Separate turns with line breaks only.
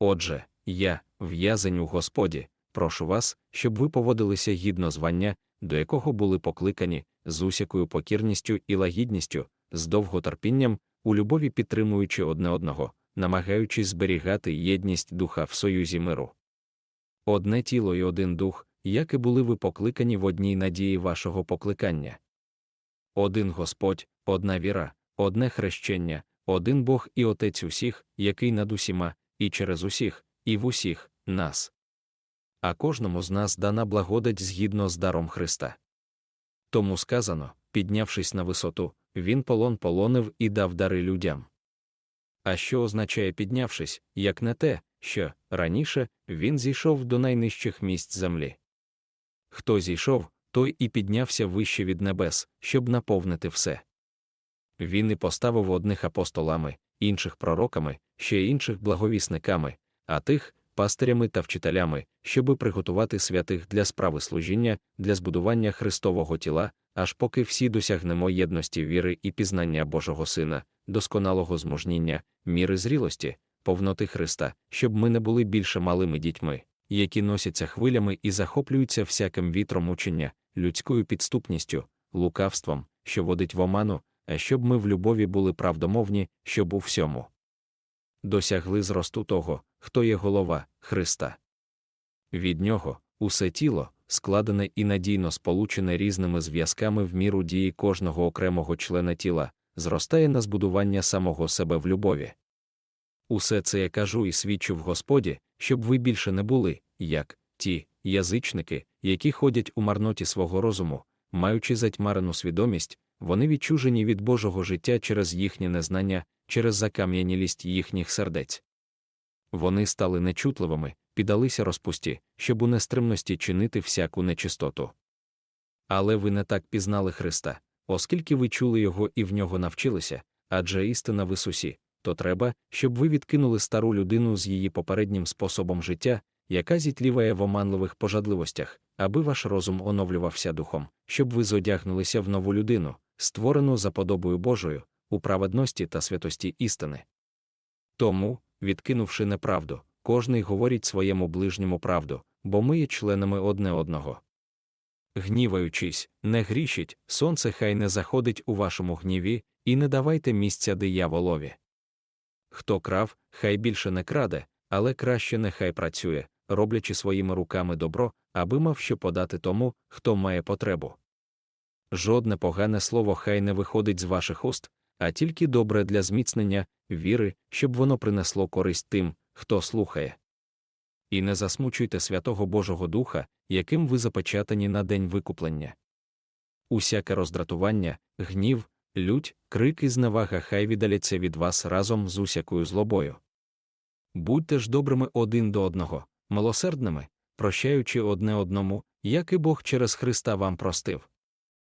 Отже, я, в'язень у Господі, прошу вас, щоб ви поводилися гідно звання, до якого були покликані, з усякою покірністю і лагідністю, з довготерпінням, у любові підтримуючи одне одного, намагаючись зберігати єдність духа в союзі миру. Одне тіло і один дух, як і були ви покликані в одній надії вашого покликання. Один Господь, одна віра, одне хрещення, один Бог і Отець усіх, який над усіма, і через усіх, і в усіх нас. А кожному з нас дана благодать згідно з даром Христа. Тому сказано, піднявшись на висоту, він полон полонив і дав дари людям. А що означає піднявшись, як не те, що раніше він зійшов до найнижчих місць землі. Хто зійшов, той і піднявся вище від небес, щоб наповнити все. Він і поставив одних апостолами, інших пророками, ще інших благовісниками, а тих пастирями та вчителями, щоби приготувати святих для справи служіння, для збудування Христового тіла, аж поки всі досягнемо єдності віри і пізнання Божого Сина, досконалого змужніння, міри зрілості, повноти Христа, щоб ми не були більше малими дітьми, які носяться хвилями і захоплюються всяким вітром учення, людською підступністю, лукавством, що водить в оману, а щоб ми в любові були правдомовні, щоб у всьому досягли зросту того, хто є голова Христа. Від нього усе тіло, складене і надійно сполучене різними зв'язками в міру дії кожного окремого члена тіла, зростає на збудування самого себе в любові. Усе це я кажу і свідчу в Господі, щоб ви більше не були, як ті язичники, які ходять у марноті свого розуму, маючи затьмарену свідомість, вони відчужені від Божого життя через їхнє незнання, через закам'янілість їхніх сердець. Вони стали нечутливими, піддалися розпусті, щоб у нестримності чинити всяку нечистоту. Але ви не так пізнали Христа, оскільки ви чули його і в нього навчилися, адже істина в Ісусі, то треба, щоб ви відкинули стару людину з її попереднім способом життя, яка зітліває в оманливих пожадливостях, аби ваш розум оновлювався духом, щоб ви зодягнулися в нову людину, створену за подобою Божою, у праведності та святості істини. Тому, відкинувши неправду, кожний говорить своєму ближньому правду, бо ми є членами одне одного. Гніваючись, не грішіть, сонце хай не заходить у вашому гніві, і не давайте місця дияволові. Хто крав, хай більше не краде, але краще нехай працює, роблячи своїми руками добро, аби мав що подати тому, хто має потребу. Жодне погане слово хай не виходить з ваших уст, а тільки добре для зміцнення віри, щоб воно принесло користь тим, хто слухає. І не засмучуйте святого Божого Духа, яким ви запечатані на день викуплення. Усяке роздратування, гнів, лють, крик і зневага хай віддаляться від вас разом з усякою злобою. Будьте ж добрими один до одного, милосердними, прощаючи одне одному, як і Бог через Христа вам простив.